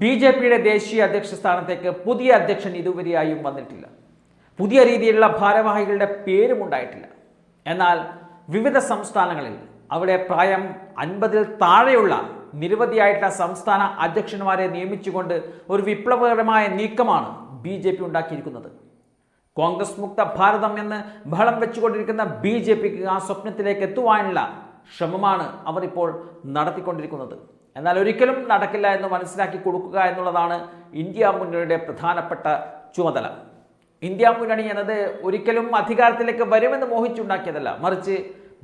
B J പിയുടെ ദേശീയ അധ്യക്ഷ സ്ഥാനത്തേക്ക് പുതിയ അധ്യക്ഷൻ ഇതുവരെയായും വന്നിട്ടില്ല. പുതിയ രീതിയിലുള്ള ഭാരവാഹികളുടെ പേരും ഉണ്ടായിട്ടില്ല. എന്നാൽ വിവിധ സംസ്ഥാനങ്ങളിൽ അവിടെ പ്രായം അൻപതിൽ താഴെയുള്ള നിരവധിയായിട്ടുള്ള സംസ്ഥാന അധ്യക്ഷന്മാരെ നിയമിച്ചുകൊണ്ട് ഒരു വിപ്ലവകരമായ നീക്കമാണ് ബി ജെ പി ഉണ്ടാക്കിയിരിക്കുന്നത്. കോൺഗ്രസ് മുക്ത ഭാരതം എന്ന് ബഹളം വെച്ചുകൊണ്ടിരിക്കുന്ന ബി ജെ പിക്ക് ആ സ്വപ്നത്തിലേക്ക് എത്തുവാനുള്ള ശ്രമമാണ് അവർ ഇപ്പോൾ നടത്തിക്കൊണ്ടിരിക്കുന്നത്. എന്നാൽ ഒരിക്കലും നടക്കില്ല എന്ന് മനസ്സിലാക്കി കൊടുക്കുക എന്നുള്ളതാണ് ഇന്ത്യ മുന്നണിയുടെ പ്രധാനപ്പെട്ട ചുമതല. ഇന്ത്യ മുന്നണി എന്നത് ഒരിക്കലും അധികാരത്തിലേക്ക് വരുമെന്ന് മോഹിച്ചുണ്ടാക്കിയതല്ല. മറിച്ച്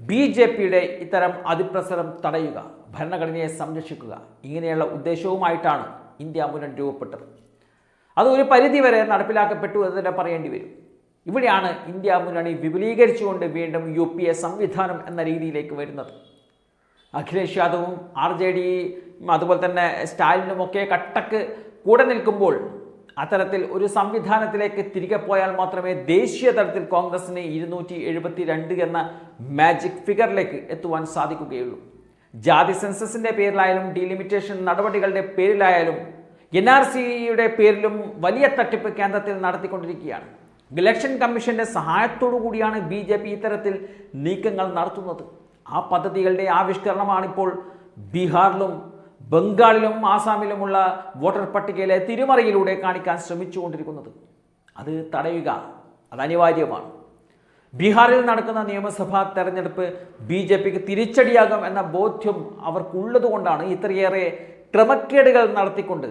ബി ജെ പിയുടെ ഇത്തരം അതിപ്രസരം തടയുക ഭരണഘടനയെ സംരക്ഷിക്കുക ഇങ്ങനെയുള്ള ഉദ്ദേശവുമായിട്ടാണ് ഇന്ത്യ മുന്നണി രൂപപ്പെട്ടത്. അത് ഒരു പരിധിവരെ നടപ്പിലാക്കപ്പെട്ടു എന്ന് തന്നെ പറയേണ്ടി വരും. ഇവിടെയാണ് ഇന്ത്യ മുന്നണി വിപുലീകരിച്ചുകൊണ്ട് വീണ്ടും യു പി എ സംവിധാനം എന്ന രീതിയിലേക്ക് വരുന്നത്. അഖിലേഷ് യാദവും ആർ ജെ ഡിയും അതുപോലെ തന്നെ സ്റ്റാലിനും ഒക്കെ കട്ടക്ക് കൂടെ നിൽക്കുമ്പോൾ അത്തരത്തിൽ ഒരു സംവിധാനത്തിലേക്ക് തിരികെ പോയാൽ മാത്രമേ ദേശീയ തലത്തിൽ കോൺഗ്രസിന് ഇരുന്നൂറ്റി എഴുപത്തി രണ്ട് എന്ന മാജിക് ഫിഗറിലേക്ക് എത്തുവാൻ സാധിക്കുകയുള്ളൂ. ജാതി സെൻസസിന്റെ പേരിലായാലും ഡിലിമിറ്റേഷൻ നടപടികളുടെ പേരിലായാലും എൻ ആർ സിയുടെ പേരിലും വലിയ തട്ടിപ്പ് കേന്ദ്രത്തിൽ നടത്തിക്കൊണ്ടിരിക്കുകയാണ്. ഇലക്ഷൻ കമ്മീഷന്റെ സഹായത്തോടു കൂടിയാണ് ബി ജെ പി ഇത്തരത്തിൽ നീക്കങ്ങൾ നടത്തുന്നത്. ആ പദ്ധതികളുടെ ആവിഷ്കരണമാണിപ്പോൾ ബീഹാറിലും ബംഗാളിലും ആസാമിലുമുള്ള വോട്ടർ പട്ടികയിലെ തിരിമറിയിലൂടെ കാണിക്കാൻ ശ്രമിച്ചുകൊണ്ടിരിക്കുന്നത്. അത് തടയുക അത് അനിവാര്യമാണ്. ബീഹാറിൽ നടക്കുന്ന നിയമസഭാ തെരഞ്ഞെടുപ്പ് ബി ജെ പിക്ക് തിരിച്ചടിയാകും എന്ന ബോധ്യം അവർക്കുള്ളതുകൊണ്ടാണ് ഇത്രയേറെ ക്രമക്കേടുകൾ നടത്തിക്കൊണ്ട്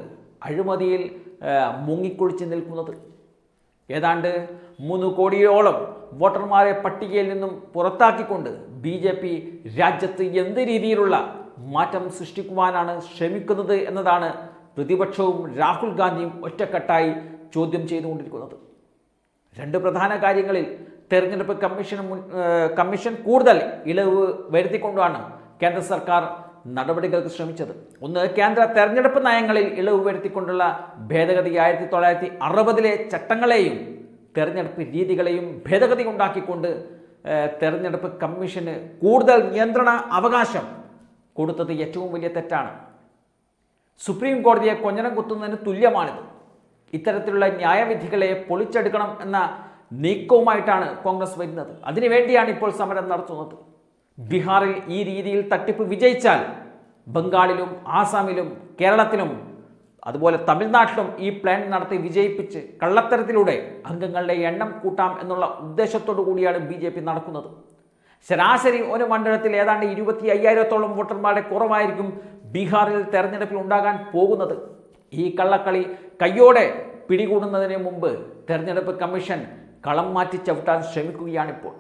അഴിമതിയിൽ മുങ്ങിക്കുളിച്ച് നിൽക്കുന്നത്. ഏതാണ്ട് മൂന്ന് കോടിയോളം വോട്ടർമാരെ പട്ടികയിൽ നിന്നും പുറത്താക്കിക്കൊണ്ട് ബി ജെ പി രാജ്യത്ത് എന്ത് രീതിയിലുള്ള മാറ്റം സൃഷ്ടിക്കുവാനാണ് ശ്രമിക്കുന്നത് എന്നതാണ് പ്രതിപക്ഷവും രാഹുൽ ഗാന്ധിയും ഒറ്റക്കെട്ടായി ചോദ്യം ചെയ്തുകൊണ്ടിരിക്കുന്നത്. രണ്ട് പ്രധാന കാര്യങ്ങളിൽ തെരഞ്ഞെടുപ്പ് കമ്മീഷൻ കമ്മീഷൻ കൂടുതൽ ഇളവ് വരുത്തിക്കൊണ്ടാണ് കേന്ദ്ര സർക്കാർ നടപടികൾക്ക് ശ്രമിച്ചത്. ഒന്ന് കേന്ദ്ര തെരഞ്ഞെടുപ്പ് നയങ്ങളിൽ ഇളവ് വരുത്തിക്കൊണ്ടുള്ള ഭേദഗതി ആയിരത്തി തൊള്ളായിരത്തി അറുപതിലെ ചട്ടങ്ങളെയും തെരഞ്ഞെടുപ്പ് രീതികളെയും ഭേദഗതി ഉണ്ടാക്കിക്കൊണ്ട് തെരഞ്ഞെടുപ്പ് കമ്മീഷന് കൂടുതൽ നിയന്ത്രണ അവകാശം കൊടുത്തത് ഏറ്റവും വലിയ തെറ്റാണ്. സുപ്രീം കോടതിയെ കൊഞ്ഞനം കുത്തുന്നതിന് തുല്യമാണിത്. ഇത്തരത്തിലുള്ള ന്യായവിധികളെ പൊളിച്ചെടുക്കണം എന്ന നീക്കവുമായിട്ടാണ് കോൺഗ്രസ് വരുന്നത്. അതിനുവേണ്ടിയാണ് ഇപ്പോൾ സമരം നടത്തുന്നത്. ബീഹാറിൽ ഈ രീതിയിൽ തട്ടിപ്പ് വിജയിച്ചാൽ ബംഗാളിലും ആസാമിലും കേരളത്തിലും അതുപോലെ തമിഴ്നാട്ടിലും ഈ പ്ലാൻ നടത്തി വിജയിപ്പിച്ച് കള്ളത്തരത്തിലൂടെ അംഗങ്ങളുടെ എണ്ണം കൂട്ടാം എന്നുള്ള ഉദ്ദേശത്തോടു കൂടിയാണ് ബി ജെ പി നടക്കുന്നത്. ശരാശരി ഒരു മണ്ഡലത്തിൽ ഏതാണ്ട് ഇരുപത്തി അയ്യായിരത്തോളം വോട്ടർമാരുടെ കുറവായിരിക്കും ബീഹാറിൽ തെരഞ്ഞെടുപ്പിൽ ഉണ്ടാകാൻ പോകുന്നത്. ഈ കള്ളക്കളി കയ്യോടെ പിടികൂടുന്നതിന് മുമ്പ് തെരഞ്ഞെടുപ്പ് കമ്മീഷൻ കളം മാറ്റി ചവിട്ടാൻ ശ്രമിക്കുകയാണിപ്പോൾ.